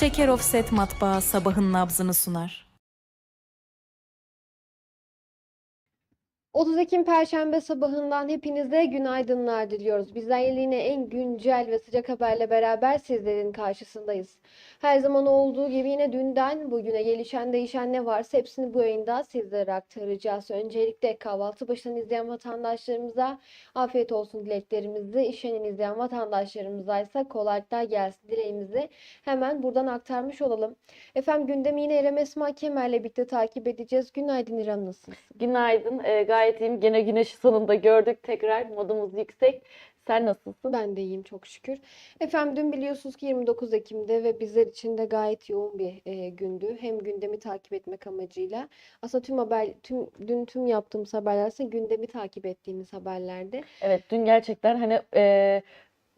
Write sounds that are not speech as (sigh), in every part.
Şeker Offset Matbaa sabahın nabzını sunar. 30 Ekim Perşembe sabahından hepinize günaydınlar diliyoruz. Bizler yine en güncel ve sıcak haberle beraber sizlerin karşısındayız. Her zaman olduğu gibi yine dünden bugüne gelişen değişen ne varsa hepsini bu yayında sizlere aktaracağız. Öncelikle kahvaltı başından izleyen vatandaşlarımıza afiyet olsun dileklerimizi, işenen izleyen vatandaşlarımıza ise kolaylıklar gelsin dileğimizi hemen buradan aktarmış olalım. Efendim gündemi yine İrem Esma Kemer'le birlikte takip edeceğiz. Günaydın İrem nasılsın? Günaydın. Ee, gayet iyiyim. Gene güneşi sonunda gördük tekrar. Modumuz yüksek. Sen nasılsın? Ben de iyiyim çok şükür. Efendim dün biliyorsunuz ki 29 Ekim'de ve bizler için de gayet yoğun bir e, gündü. Hem gündemi takip etmek amacıyla. Aslında tüm haber, tüm dün tüm yaptığımız haberler aslında gündemi takip ettiğimiz haberlerdi. Evet, dün gerçekten hani e,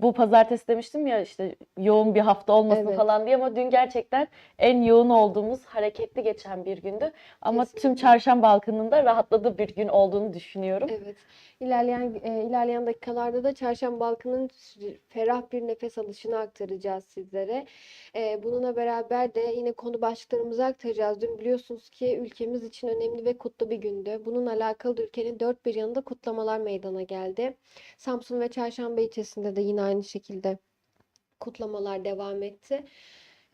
bu pazartesi demiştim ya işte yoğun bir hafta olmasın Evet. falan diye ama dün gerçekten en yoğun olduğumuz, hareketli geçen bir gündü. Ama tüm Kesinlikle. çarşamba halkının da rahatladığı bir gün olduğunu düşünüyorum. Evet. İlerleyen e, ilerleyen dakikalarda da Çarşamba halkının ferah bir nefes alışını aktaracağız sizlere. E, bununla beraber de yine konu başlıklarımızı aktaracağız. Dün biliyorsunuz ki ülkemiz için önemli ve kutlu bir gündü. Bununla alakalı ülkenin dört bir yanında kutlamalar meydana geldi. Samsun ve Çarşamba ilçesinde de yine aynı şekilde kutlamalar devam etti.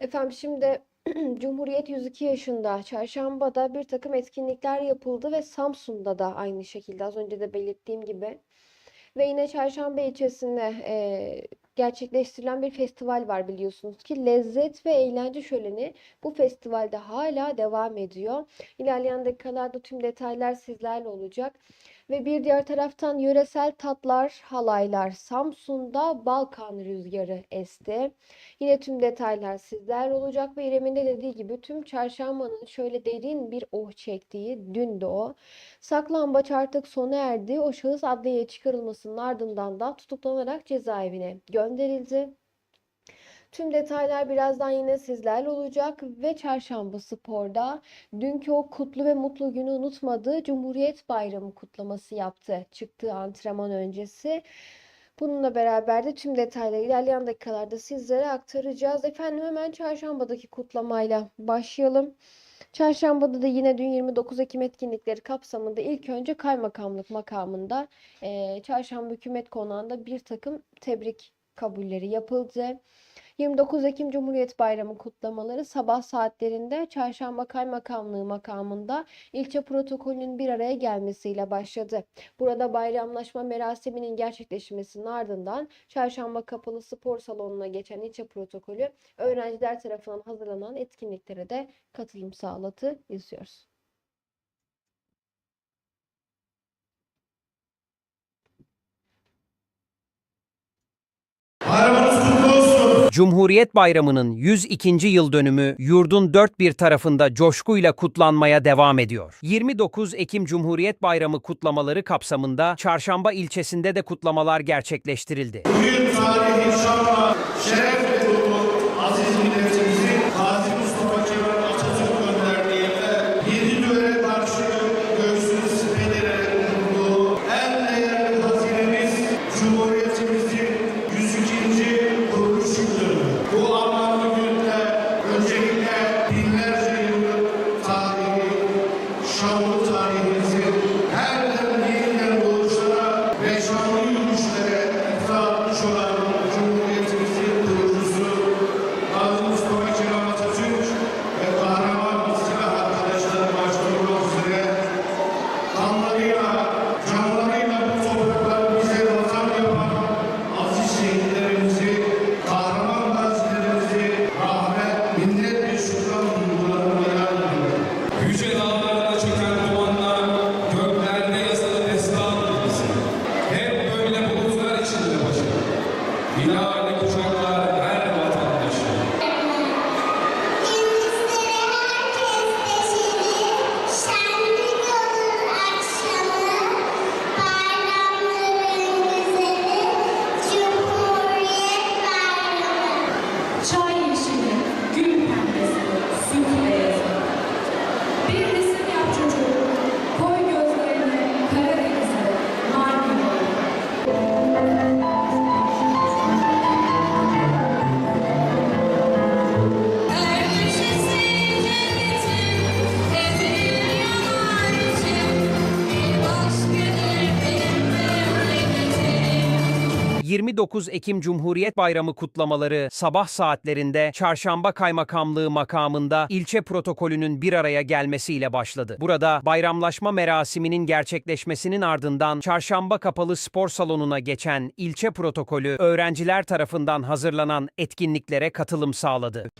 Efendim şimdi (clears throat) Cumhuriyet 102 yaşında Çarşamba'da bir takım etkinlikler yapıldı ve Samsun'da da aynı şekilde az önce de belirttiğim gibi ve yine Çarşamba ilçesinde eee, gerçekleştirilen bir festival var biliyorsunuz ki Lezzet ve Eğlence Şöleni bu festivalde hala devam ediyor. İlerleyen dakikalarda tüm detaylar sizlerle olacak. Ve bir diğer taraftan yöresel tatlar, halaylar Samsun'da Balkan rüzgarı esti. Yine tüm detaylar sizlerle olacak ve İrem'in de dediği gibi tüm çarşambanın şöyle derin bir oh çektiği dündü o. Saklambaç artık sona erdi. O şahıs adliyeye çıkarılmasının ardından da tutuklanarak cezaevine gönderildi. Tüm detaylar birazdan yine sizlerle olacak ve Çarşamba Spor'da dünkü o kutlu ve mutlu günü unutmadı. Cumhuriyet Bayramı kutlaması yaptı çıktığı antrenman öncesi. Bununla beraber de tüm detayları ilerleyen dakikalarda sizlere aktaracağız. Efendim hemen Çarşamba'daki kutlamayla başlayalım. Çarşambada da yine dün 29 Ekim etkinlikleri kapsamında ilk önce kaymakamlık makamında eee, Çarşamba Hükümet Konağı'nda bir takım tebrik kabulleri yapıldı. 29 Ekim Cumhuriyet Bayramı kutlamaları sabah saatlerinde Çarşamba Kaymakamlığı makamında ilçe protokolünün bir araya gelmesiyle başladı. Burada bayramlaşma merasiminin gerçekleşmesinin ardından Çarşamba Kapalı Spor Salonu'na geçen ilçe protokolü öğrenciler tarafından hazırlanan etkinliklere de katılım sağladı. İzliyoruz. Olsun. Cumhuriyet Bayramı'nın 102. yıl dönümü yurdun dört bir tarafında coşkuyla kutlanmaya devam ediyor. 29 Ekim Cumhuriyet Bayramı kutlamaları kapsamında Çarşamba ilçesinde de kutlamalar gerçekleştirildi. Bugün tarihi inşallah şeref gurur aziz milletimizi 29 Ekim Cumhuriyet Bayramı kutlamaları sabah saatlerinde Çarşamba Kaymakamlığı makamında ilçe protokolünün bir araya gelmesiyle başladı. Burada bayramlaşma merasiminin gerçekleşmesinin ardından Çarşamba Kapalı Spor Salonu'na geçen ilçe protokolü öğrenciler tarafından hazırlanan etkinliklere katılım sağladı.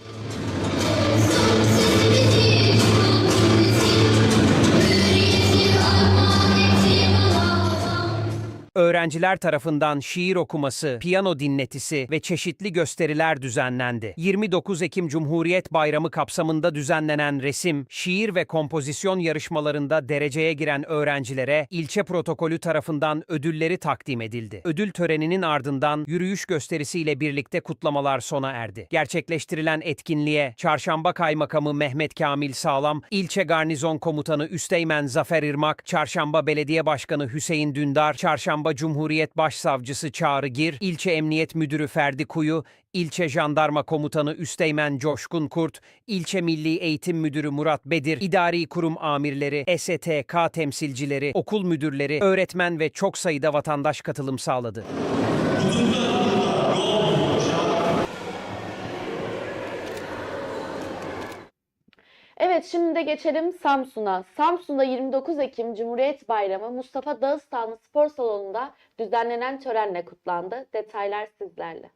Öğrenciler tarafından şiir okuması, piyano dinletisi ve çeşitli gösteriler düzenlendi. 29 Ekim Cumhuriyet Bayramı kapsamında düzenlenen resim, şiir ve kompozisyon yarışmalarında dereceye giren öğrencilere ilçe protokolü tarafından ödülleri takdim edildi. Ödül töreninin ardından yürüyüş gösterisiyle birlikte kutlamalar sona erdi. Gerçekleştirilen etkinliğe Çarşamba Kaymakamı Mehmet Kamil Sağlam, İlçe Garnizon Komutanı Üsteğmen Zafer Irmak, Çarşamba Belediye Başkanı Hüseyin Dündar, Çarşamba Cumhuriyet Başsavcısı Çağrı Gir, İlçe Emniyet Müdürü Ferdi Kuyu, İlçe Jandarma Komutanı Üsteğmen Coşkun Kurt, İlçe Milli Eğitim Müdürü Murat Bedir, İdari Kurum Amirleri, STK temsilcileri, okul müdürleri, öğretmen ve çok sayıda vatandaş katılım sağladı. Evet şimdi de geçelim Samsun'a. Samsun'da 29 Ekim Cumhuriyet Bayramı Mustafa Dağıstanlı Spor Salonu'nda düzenlenen törenle kutlandı. Detaylar sizlerle.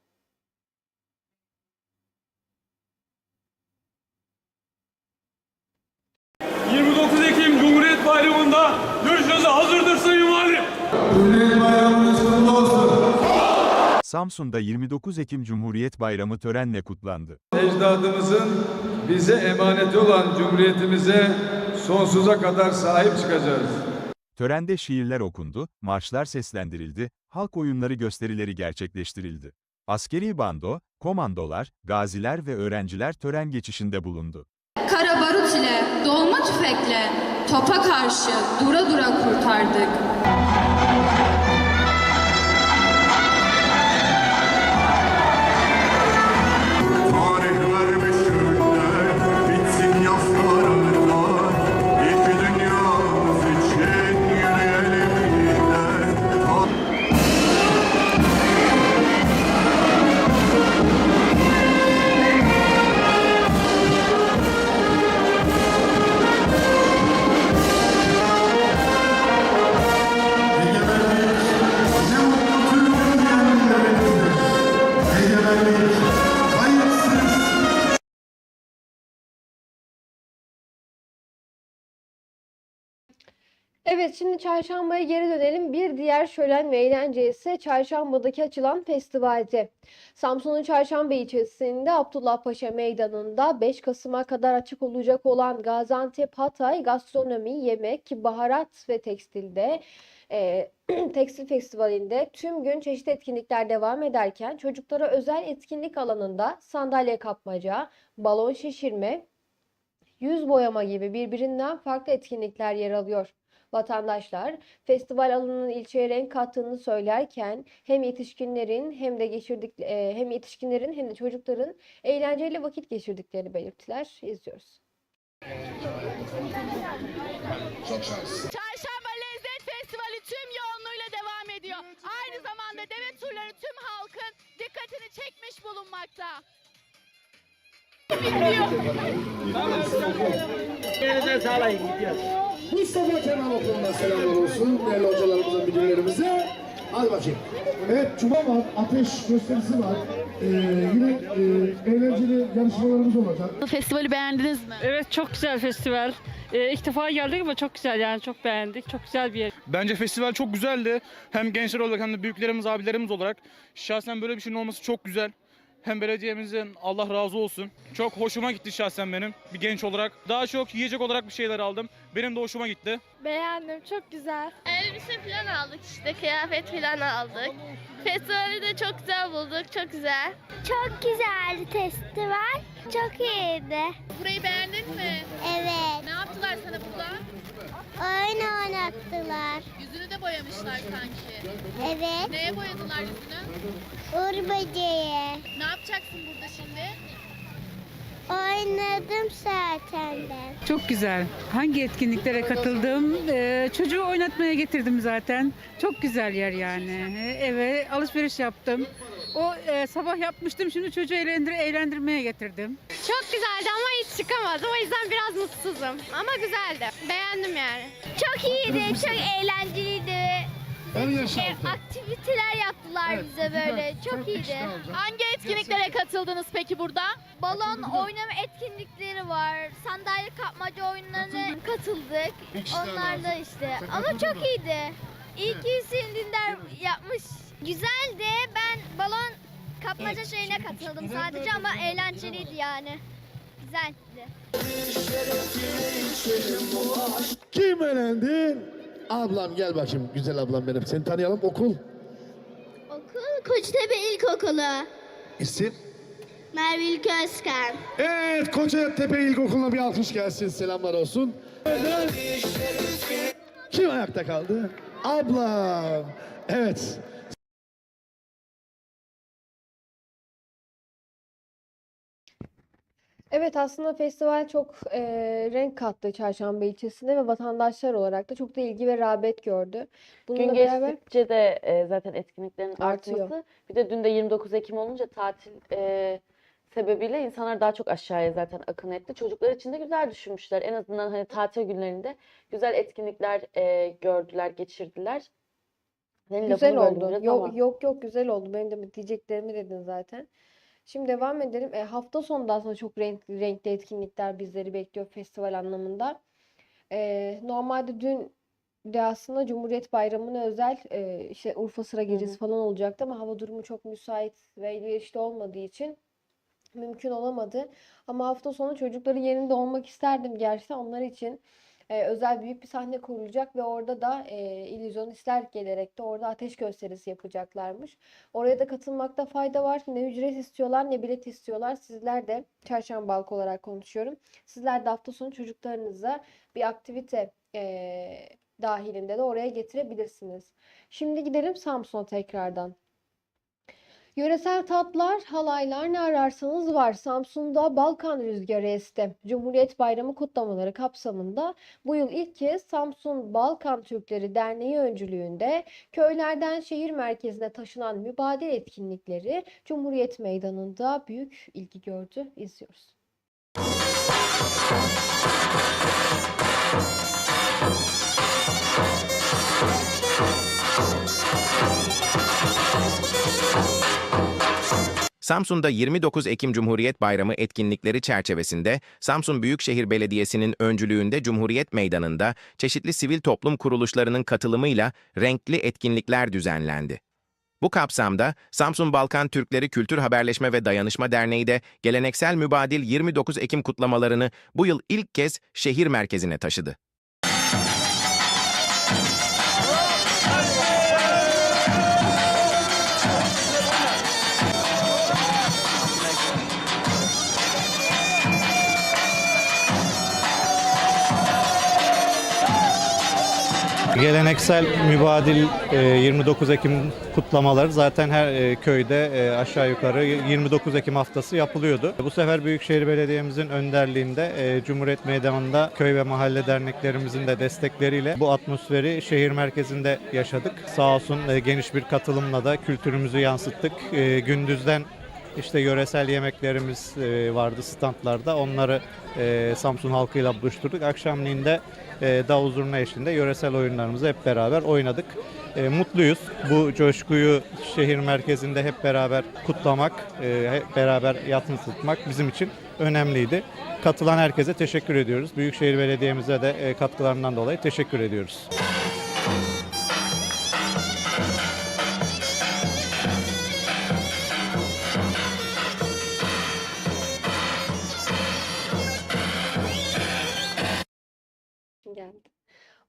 Cumhuriyet 29 Ekim Cumhuriyet Bayramı'nda görüşünüze hazırdır Sayın Valim. Samsun'da 29 Ekim Cumhuriyet Bayramı törenle kutlandı. Ecdadımızın bize emaneti olan Cumhuriyetimize sonsuza kadar sahip çıkacağız. Törende şiirler okundu, marşlar seslendirildi, halk oyunları gösterileri gerçekleştirildi. Askeri bando, komandolar, gaziler ve öğrenciler tören geçişinde bulundu. Kara barut ile, dolma tüfekle, topa karşı dura dura kurtardık. Evet şimdi çarşambaya geri dönelim. Bir diğer şölen ve eğlence ise çarşambadaki açılan festivalde. Samsun'un Çarşamba ilçesinde Abdullah Paşa Meydanı'nda 5 Kasım'a kadar açık olacak olan Gaziantep Hatay Gastronomi, Yemek, Baharat ve Tekstil'de e, (clears throat) Tekstil Festivali'nde tüm gün çeşitli etkinlikler devam ederken çocuklara özel etkinlik alanında sandalye kapmaca, balon şişirme, yüz boyama gibi birbirinden farklı etkinlikler yer alıyor. Vatandaşlar festival alanının ilçeye renk kattığını söylerken hem yetişkinlerin hem de geçirdik e, hem yetişkinlerin hem de çocukların eğlenceli vakit geçirdiklerini belirttiler. İzliyoruz. Çarşamba Lezzet Festivali tüm yoğunluğuyla devam ediyor. Aynı zamanda deve turları tüm halkın dikkatini çekmiş bulunmakta. Mustafa Kemal Okulu'na selamlar olsun değerli hocalarımıza, müdürlerimize. Hadi bakayım. Evet, Cuma var, ateş gösterisi var. Ee, yine e, eğlenceli yarışmalarımız olacak. Festivali beğendiniz mi? Evet çok güzel festival. Ee, ilk defa geldik ama çok güzel yani çok beğendik. Çok güzel bir yer. Bence festival çok güzeldi. Hem gençler olarak hem de büyüklerimiz, abilerimiz olarak. Şahsen böyle bir şeyin olması çok güzel. Hem belediyemizden Allah razı olsun. Çok hoşuma gitti şahsen benim bir genç olarak. Daha çok yiyecek olarak bir şeyler aldım. Benim de hoşuma gitti. Beğendim, çok güzel. Elbise falan aldık işte, kıyafet falan aldık. Festivali de çok güzel bulduk, çok güzel. Çok güzeldi festival. Çok iyiydi. Burayı beğendin mi? Evet. Ne yaptılar sana burada? Oyun oynattılar. Yüzünü de boyamışlar sanki. Evet. Neye boyadılar yüzünü? Böceği. Ne yapacaksın burada şimdi? Oynadım zaten ben. Çok güzel. Hangi etkinliklere katıldım? Ee, çocuğu oynatmaya getirdim zaten. Çok güzel yer yani. Eve alışveriş yaptım. O e, sabah yapmıştım. Şimdi çocuğu eğlendir eğlendirmeye getirdim. Çok güzeldi ama hiç çıkamadım. O yüzden biraz mutsuzum. Ama güzeldi. Beğendim yani. Çok iyiydi, çok eğlenceliydi. Her yaş E, altı. aktiviteler yaptılar Evet, bize güzel. böyle. Çok Dört iyiydi. Hangi etkinliklere katıldınız peki burada? Balon oynama etkinlikleri var. Sandalye kapmaca oyunlarına katıldık. Bir kişi daha Onlar da lazım. işte. Sen Ama çok mı? iyiydi. İyi ki Hüseyin Dündar yapmış. Güzeldi. Ben balon kapmaca Evet, şeyine katıldım üç- sadece Güzel ama böyle. eğlenceliydi yani. Güzeldi. Kim elendi? Ablam gel bakayım güzel ablam benim. Seni tanıyalım okul. Okul Koçtepe İlkokulu. İsim? Merve İlk Özkan. Evet Kocatepe İlkokulu'na bir alkış gelsin. Selamlar olsun. Kim ayakta kaldı? Ablam. Evet. Evet aslında festival çok e, renk kattı Çarşamba ilçesine ve vatandaşlar olarak da çok da ilgi ve rağbet gördü. Bununla Gün beraber geçtikçe de e, zaten etkinliklerin Artıyor. artması. Bir de dün de 29 Ekim olunca tatil e, sebebiyle insanlar daha çok aşağıya zaten akın etti. Çocuklar için de güzel düşünmüşler. En azından hani tatil günlerinde güzel etkinlikler e, gördüler, geçirdiler. Senin güzel lafını böldüm oldu. biraz Yok ama. yok yok güzel oldu. Benim de diyeceklerimi dedin zaten. Şimdi devam edelim. E, hafta sonu da aslında çok renkli, renkli etkinlikler bizleri bekliyor festival anlamında. E, normalde dün de aslında Cumhuriyet Bayramı'na özel e, işte Urfa sıra gecesi falan olacaktı ama hava durumu çok müsait ve elverişli olmadığı için mümkün olamadı. Ama hafta sonu çocukların yerinde olmak isterdim gerçekten. Onlar için e, özel büyük bir sahne kurulacak ve orada da e, illüzyonistler gelerek de orada ateş gösterisi yapacaklarmış. Oraya da katılmakta fayda var. Ne ücret istiyorlar ne bilet istiyorlar. Sizler de çarşamba halkı olarak konuşuyorum. Sizler de hafta sonu çocuklarınıza bir aktivite e, dahilinde de oraya getirebilirsiniz. Şimdi gidelim Samsun'a tekrardan. Yöresel tatlar, halaylar ne ararsanız var. Samsun'da Balkan Rüzgarı esti. Cumhuriyet Bayramı kutlamaları kapsamında bu yıl ilk kez Samsun Balkan Türkleri Derneği öncülüğünde köylerden şehir merkezine taşınan mübadele etkinlikleri Cumhuriyet Meydanı'nda büyük ilgi gördü. İzliyoruz. Samsun'da 29 Ekim Cumhuriyet Bayramı etkinlikleri çerçevesinde Samsun Büyükşehir Belediyesi'nin öncülüğünde Cumhuriyet Meydanı'nda çeşitli sivil toplum kuruluşlarının katılımıyla renkli etkinlikler düzenlendi. Bu kapsamda Samsun Balkan Türkleri Kültür Haberleşme ve Dayanışma Derneği de geleneksel mübadil 29 Ekim kutlamalarını bu yıl ilk kez şehir merkezine taşıdı. Geleneksel mübadil e, 29 Ekim kutlamaları zaten her e, köyde e, aşağı yukarı 29 Ekim haftası yapılıyordu. Bu sefer Büyükşehir Belediye'mizin önderliğinde e, Cumhuriyet Meydanı'nda köy ve mahalle derneklerimizin de destekleriyle bu atmosferi şehir merkezinde yaşadık. Sağ olsun e, geniş bir katılımla da kültürümüzü yansıttık. E, Gündüzden işte yöresel yemeklerimiz e, vardı standlarda. Onları e, Samsun halkıyla buluşturduk. Akşamleyin de e, davul eşliğinde yöresel oyunlarımızı hep beraber oynadık. E, mutluyuz. Bu coşkuyu şehir merkezinde hep beraber kutlamak, e, hep beraber yansıtmak bizim için önemliydi. Katılan herkese teşekkür ediyoruz. Büyükşehir Belediye'mize de e, katkılarından dolayı teşekkür ediyoruz.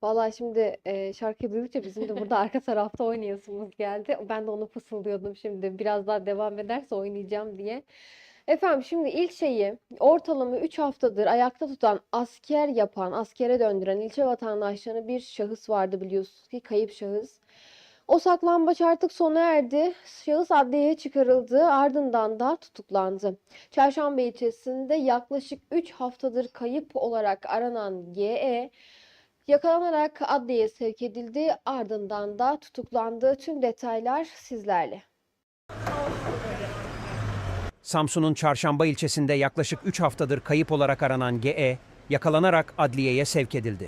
Vallahi şimdi e, şarkıyı duydukça bizim de burada arka tarafta oynayasımız geldi. Ben de onu fısıldıyordum şimdi. Biraz daha devam ederse oynayacağım diye. Efendim şimdi ilçeyi ortalama 3 haftadır ayakta tutan, asker yapan, askere döndüren ilçe vatandaşlarına bir şahıs vardı biliyorsunuz ki kayıp şahıs. O saklambaç artık sona erdi. Şahıs adliyeye çıkarıldı, ardından da tutuklandı. Çarşamba ilçesinde yaklaşık 3 haftadır kayıp olarak aranan GE yakalanarak adliyeye sevk edildi, ardından da tutuklandı. Tüm detaylar sizlerle. Samsun'un Çarşamba ilçesinde yaklaşık 3 haftadır kayıp olarak aranan GE, yakalanarak adliyeye sevk edildi.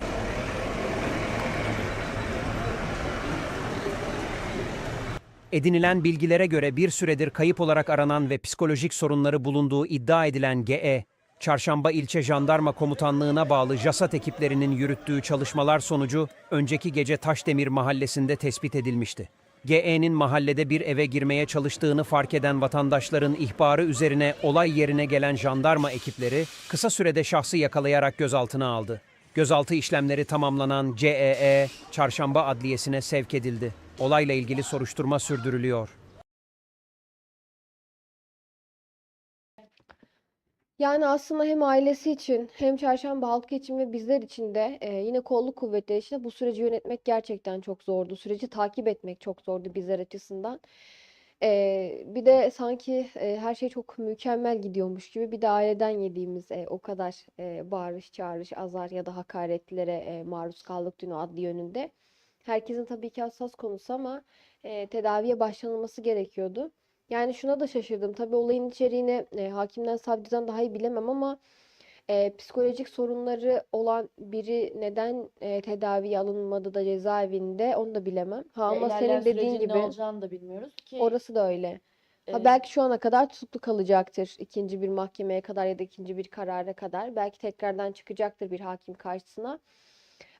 Edinilen bilgilere göre bir süredir kayıp olarak aranan ve psikolojik sorunları bulunduğu iddia edilen GE, Çarşamba İlçe Jandarma Komutanlığı'na bağlı JASAT ekiplerinin yürüttüğü çalışmalar sonucu önceki gece Taşdemir mahallesinde tespit edilmişti. GE'nin mahallede bir eve girmeye çalıştığını fark eden vatandaşların ihbarı üzerine olay yerine gelen jandarma ekipleri kısa sürede şahsı yakalayarak gözaltına aldı. Gözaltı işlemleri tamamlanan CEE, Çarşamba Adliyesi'ne sevk edildi. Olayla ilgili soruşturma sürdürülüyor. Yani aslında hem ailesi için hem Çarşamba halkı için ve bizler için de e, yine kolluk kuvvetleri için de bu süreci yönetmek gerçekten çok zordu. Süreci takip etmek çok zordu bizler açısından. E, bir de sanki e, her şey çok mükemmel gidiyormuş gibi bir de aileden yediğimiz e, o kadar e, bağırış, çağırış, azar ya da hakaretlere e, maruz kaldık dün o adli yönünde. Herkesin tabii ki hassas konusu ama e, tedaviye başlanılması gerekiyordu. Yani şuna da şaşırdım. Tabii olayın içeriğini e, hakimden savcıdan daha iyi bilemem ama e, psikolojik sorunları olan biri neden e, tedaviye alınmadı da cezaevinde onu da bilemem. Ha ama İlerleyen senin dediğin sürecin gibi ne olacağını da bilmiyoruz ki. orası da öyle. Ha e, belki şu ana kadar tutuklu kalacaktır ikinci bir mahkemeye kadar ya da ikinci bir karara kadar. Belki tekrardan çıkacaktır bir hakim karşısına.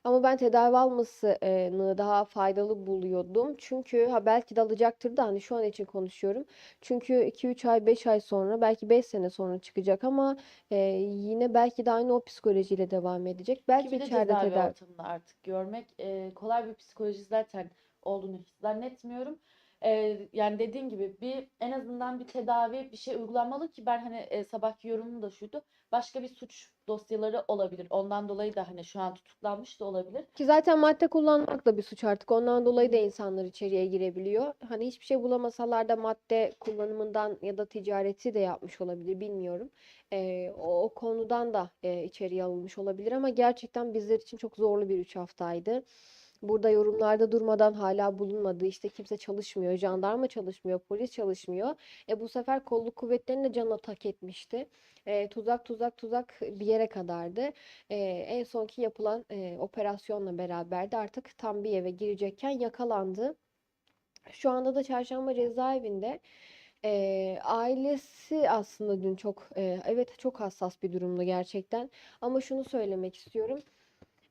Ama ben tedavi almasını daha faydalı buluyordum. Çünkü ha belki de alacaktır da hani şu an için konuşuyorum. Çünkü 2-3 ay 5 ay sonra belki 5 sene sonra çıkacak ama e, yine belki de aynı o psikolojiyle devam edecek. Ki Belki bir de içeride cezaevi tedavi. ortamında artık görmek e, kolay bir psikoloji zaten olduğunu hiç zannetmiyorum. E, yani dediğin gibi bir en azından bir tedavi bir şey uygulanmalı ki ben hani e, sabahki yorumum da şuydu. Başka bir suç dosyaları olabilir. Ondan dolayı da hani şu an tutuklanmış da olabilir. Ki zaten madde kullanmak da bir suç artık. Ondan dolayı da insanlar içeriye girebiliyor. Hani hiçbir şey bulamasalar da madde kullanımından ya da ticareti de yapmış olabilir bilmiyorum. Ee, o, o konudan da e, içeriye alınmış olabilir ama gerçekten bizler için çok zorlu bir üç haftaydı. Burada yorumlarda durmadan hala bulunmadı. İşte kimse çalışmıyor, jandarma çalışmıyor, polis çalışmıyor. E bu sefer kolluk kuvvetlerinin de canına tak etmişti. E, tuzak tuzak tuzak bir yere kadardı. E, en sonki yapılan e, operasyonla beraber de artık tam bir eve girecekken yakalandı. Şu anda da Çarşamba cezaevinde. E, ailesi aslında dün çok e, evet çok hassas bir durumda gerçekten. Ama şunu söylemek istiyorum.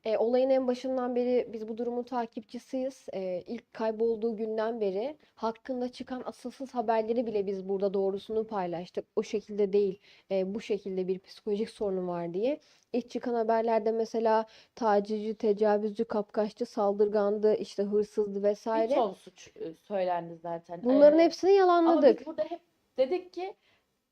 E, olayın en başından beri biz bu durumun takipçisiyiz. E, ilk kaybolduğu günden beri hakkında çıkan asılsız haberleri bile biz burada doğrusunu paylaştık. O şekilde değil, e, bu şekilde bir psikolojik sorunu var diye. İlk çıkan haberlerde mesela tacizci, tecavüzcü, kapkaççı, saldırgandı, işte hırsızdı vesaire. ton suç e, söylendi zaten. Bunların E, hepsini ama yalanladık. biz burada hep dedik ki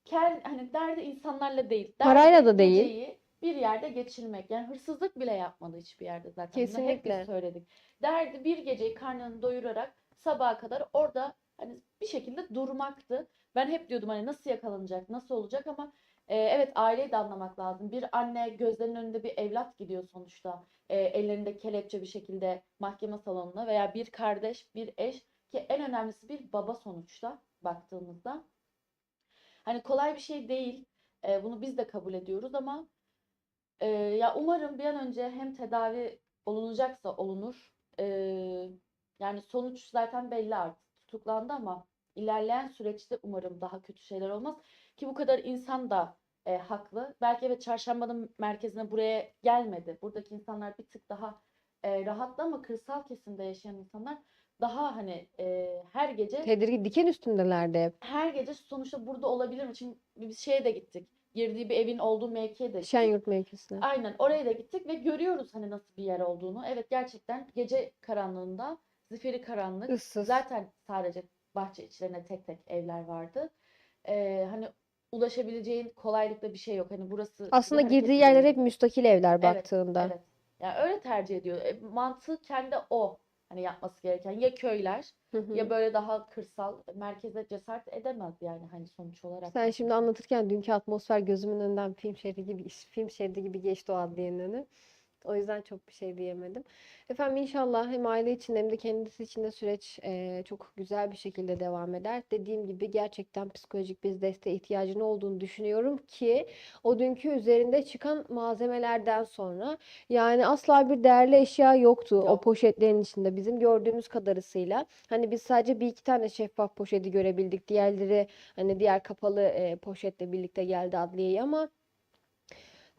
kel, hani derdi insanlarla değil. Parayla derdi da değil. geceyi bir yerde geçirmek. Yani hırsızlık bile yapmadı hiçbir yerde zaten. Bunu hep biz Kesinlikle. söyledik. Derdi bir geceyi karnını doyurarak sabaha kadar orada hani bir şekilde durmaktı. Ben hep diyordum hani nasıl yakalanacak, nasıl olacak ama e, evet aileyi de anlamak lazım. Bir anne gözlerinin önünde bir evlat gidiyor sonuçta. E, ellerinde kelepçe bir şekilde mahkeme salonuna veya bir kardeş, bir eş ki en önemlisi bir baba sonuçta baktığımızda. Hani kolay bir şey değil. E, bunu biz de kabul ediyoruz ama e, ya umarım bir an önce hem tedavi olunacaksa olunur. E, yani sonuç zaten belli artık. Tutuklandı ama ilerleyen süreçte umarım daha kötü şeyler olmaz. Ki bu kadar insan da e, haklı. Belki evet çarşambanın merkezine buraya gelmedi. Buradaki insanlar bir tık daha e, rahatlı ama kırsal kesimde yaşayan insanlar daha hani e, her gece Tedirgin, diken üstündelerdi hep. her gece sonuçta burada olabilir mi? Çünkü biz şeye de gittik. Girdiği bir evin olduğu mevkiye de gittik. Şenyurt mevkisine. Aynen oraya da gittik ve görüyoruz hani nasıl bir yer olduğunu. Evet gerçekten gece karanlığında zifiri karanlık. Issız. Zaten sadece bahçe içlerine tek tek evler vardı. Ee, hani ulaşabileceğin kolaylıkla bir şey yok. Hani burası Aslında girdiği yerler hep müstakil evler Evet, baktığında. evet. Yani öyle tercih ediyor. E, mantıken de o. hani yapması gereken ya köyler Hı hı. ya böyle daha kırsal merkeze cesaret edemez yani hani sonuç olarak. Sen şimdi anlatırken dünkü atmosfer gözümün önünden film şeridi gibi film şeridi gibi geçti o adliyenin önü. O yüzden çok bir şey diyemedim. Efendim inşallah hem aile için hem de kendisi için de süreç eee, çok güzel bir şekilde devam eder. Dediğim gibi gerçekten psikolojik bir desteğe ihtiyacının olduğunu düşünüyorum ki o dünkü üzerinde çıkan malzemelerden sonra yani asla bir değerli eşya yoktu o Yok. poşetlerin içinde bizim gördüğümüz kadarıyla. Hani biz sadece bir iki tane şeffaf poşeti görebildik. Diğerleri hani diğer kapalı eee, poşetle birlikte geldi adliyeye ama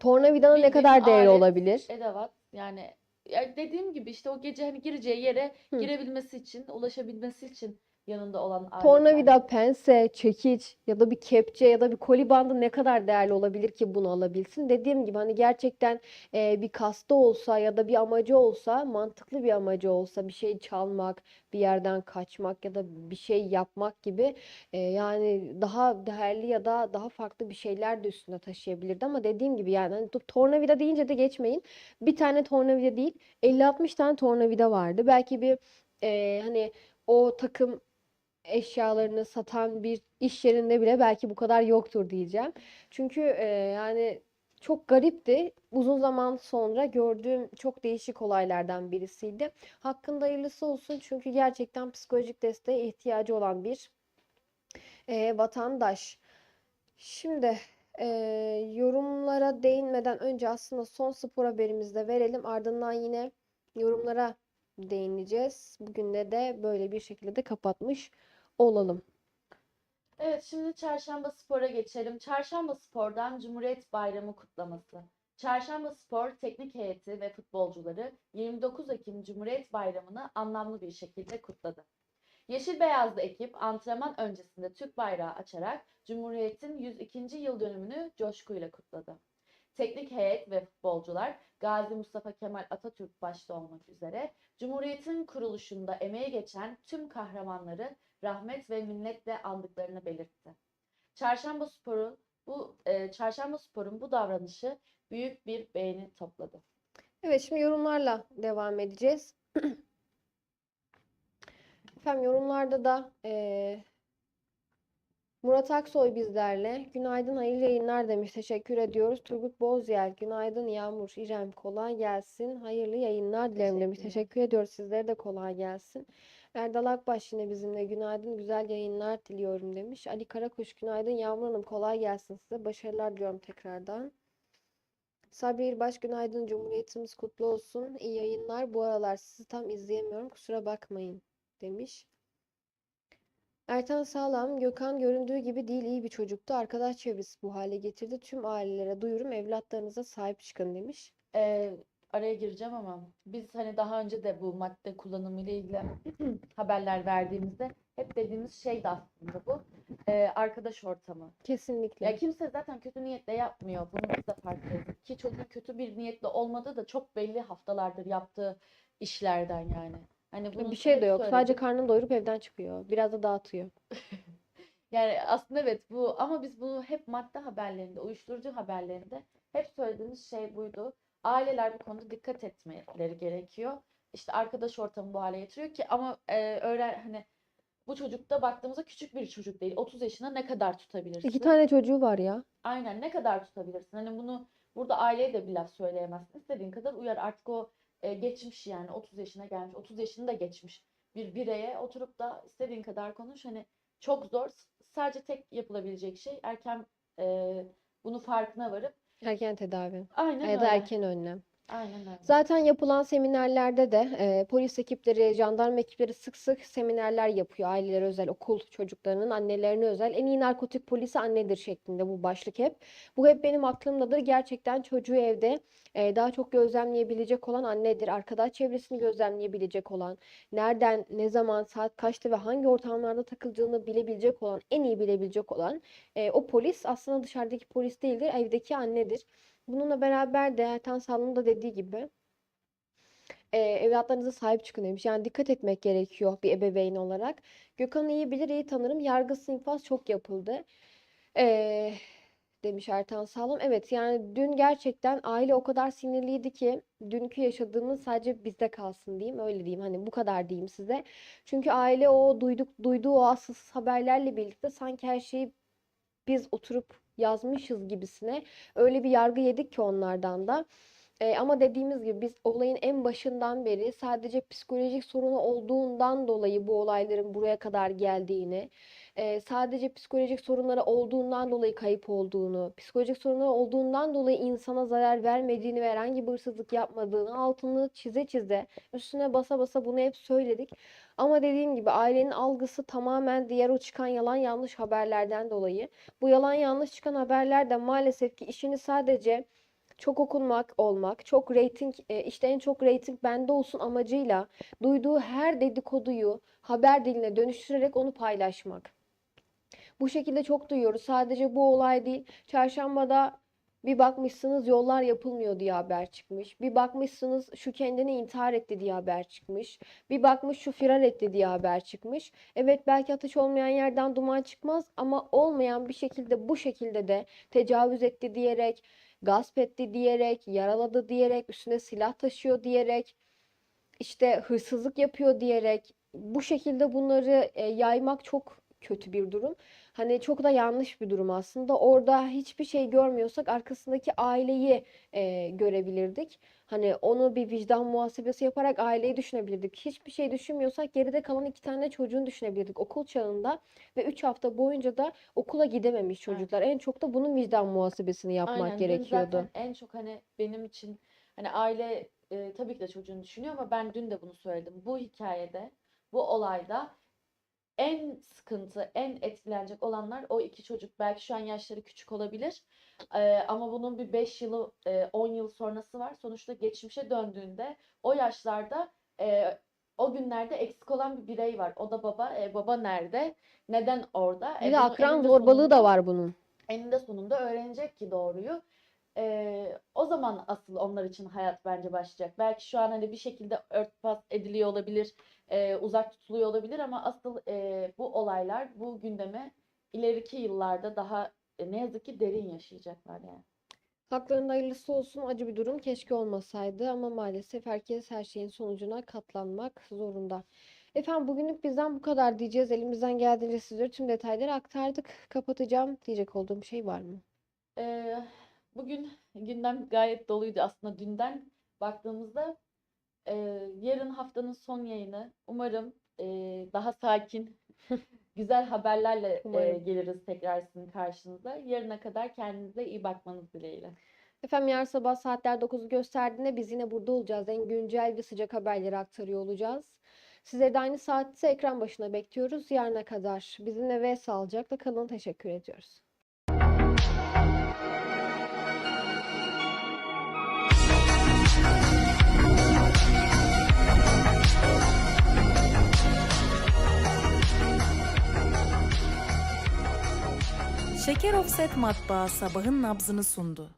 tornavidanın ne Bildiğin kadar değeri alet, olabilir? Edevat yani ya dediğim gibi işte o gece hani gireceği yere Hı. girebilmesi için, ulaşabilmesi için yanında olan aletler. Tornavida, pense, çekiç ya da bir kepçe ya da bir koli bandı ne kadar değerli olabilir ki bunu alabilsin? Dediğim gibi hani gerçekten e, bir kastı olsa ya da bir amacı olsa, mantıklı bir amacı olsa bir şey çalmak, bir yerden kaçmak ya da bir şey yapmak gibi e, yani daha değerli ya da daha farklı bir şeyler de üstüne taşıyabilirdi ama dediğim gibi yani hani to- tornavida deyince de geçmeyin. Bir tane tornavida değil, 50-60 tane tornavida vardı. Belki bir e, hani o takım eşyalarını satan bir iş yerinde bile belki bu kadar yoktur diyeceğim. Çünkü e, yani çok garipti. Uzun zaman sonra gördüğüm çok değişik olaylardan birisiydi. Hakkında hayırlısı olsun çünkü gerçekten psikolojik desteğe ihtiyacı olan bir e, vatandaş. Şimdi e, yorumlara değinmeden önce aslında son spor haberimizi de verelim. Ardından yine yorumlara değineceğiz. Bugün de de böyle bir şekilde de kapatmış olalım. Evet, şimdi Çarşamba Spor'a geçelim. Çarşamba Spor'dan Cumhuriyet Bayramı kutlaması. Çarşamba Spor teknik heyeti ve futbolcuları 29 Ekim Cumhuriyet Bayramı'nı anlamlı bir şekilde kutladı. Yeşil Beyazlı ekip antrenman öncesinde Türk bayrağı açarak Cumhuriyet'in 102. yıl dönümünü coşkuyla kutladı. Teknik heyet ve futbolcular Gazi Mustafa Kemal Atatürk başta olmak üzere Cumhuriyet'in kuruluşunda emeği geçen tüm kahramanları rahmet ve minnetle andıklarını belirtti. Çarşamba Spor'un bu e, Çarşamba Spor'un bu davranışı büyük bir beğeni topladı. Evet şimdi yorumlarla devam edeceğiz. (clears throat) Efendim yorumlarda da eee, Murat Aksoy bizlerle. Günaydın, hayırlı yayınlar demiş. Teşekkür ediyoruz. Turgut Bozyel, günaydın Yağmur, İrem kolay gelsin. Hayırlı yayınlar dilerim demiş. Teşekkür ediyoruz. Sizlere de kolay gelsin. Erdal Akbaş yine bizimle. Günaydın, güzel yayınlar diliyorum demiş. Ali Karakuş, günaydın Yağmur Hanım, kolay gelsin size. Başarılar diliyorum tekrardan. Sabri İrbaş, günaydın. Cumhuriyetimiz kutlu olsun. İyi yayınlar. Bu aralar sizi tam izleyemiyorum. Kusura bakmayın demiş. Ertan Sağlam, Gökhan göründüğü gibi değil iyi bir çocuktu. Arkadaş çevresi bu hale getirdi. Tüm ailelere duyurum evlatlarınıza sahip çıkın demiş. Ee, araya gireceğim ama biz hani daha önce de bu madde kullanımı ile ilgili (clears throat) haberler verdiğimizde hep dediğimiz şey de aslında bu. Ee, arkadaş ortamı. Kesinlikle. Ya kimse zaten kötü niyetle yapmıyor. Bunu biz de farkındayız. Ki çocuğun kötü bir niyetle olmadığı da çok belli haftalardır yaptığı işlerden yani. Hani bunu Bir şey de yok. Sadece söyledik. karnını doyurup evden çıkıyor. Biraz da dağıtıyor. (laughs) Yani aslında evet bu ama biz bunu hep madde haberlerinde, uyuşturucu haberlerinde hep söylediğimiz şey buydu. Aileler bu konuda dikkat etmeleri gerekiyor. İşte arkadaş ortamı bu hale getiriyor ki ama e, öğren hani bu çocukta baktığımızda küçük bir çocuk değil. 30 yaşına ne kadar tutabilirsin? İki tane çocuğu var ya. Aynen ne kadar tutabilirsin? Hani bunu burada aileye de bir laf söyleyemezsin. İstediğin kadar uyar. Artık o e, geçmiş yani 30 yaşına gelmiş, 30 yaşını da geçmiş bir bireye oturup da istediğin kadar konuş. Hani çok zor. Sadece tek yapılabilecek şey erken e, bunu farkına varıp Erken tedavi. aynen Ya da öyle. erken önlem. Aynen öyle. Zaten yapılan seminerlerde de e, polis ekipleri, jandarma ekipleri sık sık seminerler yapıyor. Ailelere özel, okul çocuklarının annelerine özel. En iyi narkotik polisi annedir şeklinde bu başlık hep. Bu hep benim aklımdadır. Gerçekten çocuğu evde e, daha çok gözlemleyebilecek olan annedir. Arkadaş çevresini gözlemleyebilecek olan, nereden, ne zaman, saat kaçta ve hangi ortamlarda takıldığını bilebilecek olan, en iyi bilebilecek olan e, o polis aslında dışarıdaki polis değildir, evdeki annedir. Bununla beraber de Ertan Sağlam'ın da dediği gibi e, evlatlarınıza sahip çıkın demiş. Yani dikkat etmek gerekiyor bir ebeveyn olarak. Gökhan'ı iyi bilir, iyi tanırım. Yargısı infaz çok yapıldı. E, demiş Ertan Sağlam. Evet yani dün gerçekten aile o kadar sinirliydi ki dünkü yaşadığımız sadece bizde kalsın diyeyim öyle diyeyim hani bu kadar diyeyim size. Çünkü aile o duyduk duyduğu o asılsız haberlerle birlikte sanki her şeyi biz oturup yazmışız gibisine öyle bir yargı yedik ki onlardan da. E, ama dediğimiz gibi biz olayın en başından beri sadece psikolojik sorunu olduğundan dolayı bu olayların buraya kadar geldiğini, e, sadece psikolojik sorunları olduğundan dolayı kayıp olduğunu, psikolojik sorunları olduğundan dolayı insana zarar vermediğini ve herhangi bir hırsızlık yapmadığını altını çize çize, üstüne basa basa bunu hep söyledik. Ama dediğim gibi ailenin algısı tamamen diğer o çıkan yalan yanlış haberlerden dolayı. Bu yalan yanlış çıkan haberler de maalesef ki işini sadece çok okunmak olmak, çok reyting, e, işte en çok reyting bende olsun amacıyla duyduğu her dedikoduyu haber diline dönüştürerek onu paylaşmak. Bu şekilde çok duyuyoruz. Sadece bu olay değil. Çarşambada bir bakmışsınız yollar yapılmıyor diye haber çıkmış. Bir bakmışsınız şu kendini intihar etti diye haber çıkmış. Bir bakmış şu firar etti diye haber çıkmış. Evet belki ateş olmayan yerden duman çıkmaz ama olmayan bir şekilde bu şekilde de tecavüz etti diyerek, gasp etti diyerek, yaraladı diyerek, üstüne silah taşıyor diyerek, işte hırsızlık yapıyor diyerek bu şekilde bunları e, yaymak çok kötü bir durum. Hani çok da yanlış bir durum aslında. Orada hiçbir şey görmüyorsak arkasındaki aileyi e, görebilirdik. Hani onu bir vicdan muhasebesi yaparak aileyi düşünebilirdik. Hiçbir şey düşünmüyorsak geride kalan iki tane çocuğunu düşünebilirdik okul çağında ve 3 hafta boyunca da okula gidememiş çocuklar. En çok da bunun vicdan muhasebesini yapmak Aynen, gerekiyordu. zaten en çok hani benim için hani aile e, tabii ki de çocuğunu düşünüyor ama ben dün de bunu söyledim. Bu hikayede, bu olayda en sıkıntı, en etkilenecek olanlar o iki çocuk. Belki şu an yaşları küçük olabilir. E, ama bunun bir 5 yılı, e, 10 yıl sonrası var. Sonuçta geçmişe döndüğünde o yaşlarda e, o günlerde eksik olan bir birey var. O da baba. E, baba nerede? Neden orada? Bir E, de akran zorbalığı sonunda da var bunun. eninde sonunda öğrenecek ki doğruyu. Ee, o zaman asıl onlar için hayat bence başlayacak. Belki şu an hani bir şekilde örtbas ediliyor olabilir, e, uzak tutuluyor olabilir ama asıl e, bu olaylar, bu gündeme ileriki yıllarda daha e, ne yazık ki derin yaşayacaklar yani. Haklarında hayırlısı olsun. Acı bir durum. Keşke olmasaydı ama maalesef herkes her şeyin sonucuna katlanmak zorunda. Efendim bugünlük bizden bu kadar diyeceğiz. Elimizden geldiğince sizlere tüm detayları aktardık. Kapatacağım. Diyecek olduğum şey var mı? Ee, bugün gündem gayet doluydu aslında dünden baktığımızda. e, yarın haftanın son yayını. Umarım e, daha sakin, (laughs) güzel haberlerle e, geliriz tekrar sizin karşınıza. Yarına kadar kendinize iyi bakmanız dileğiyle. Efendim yarın sabah saatler 9'u gösterdiğinde biz yine burada olacağız. En güncel ve sıcak haberleri aktarıyor olacağız. Sizleri de aynı saatte ekran başına bekliyoruz. Yarına kadar bizimle ve sağlıcakla kalın. Teşekkür ediyoruz. Şeker Offset Matbaa sabahın nabzını sundu.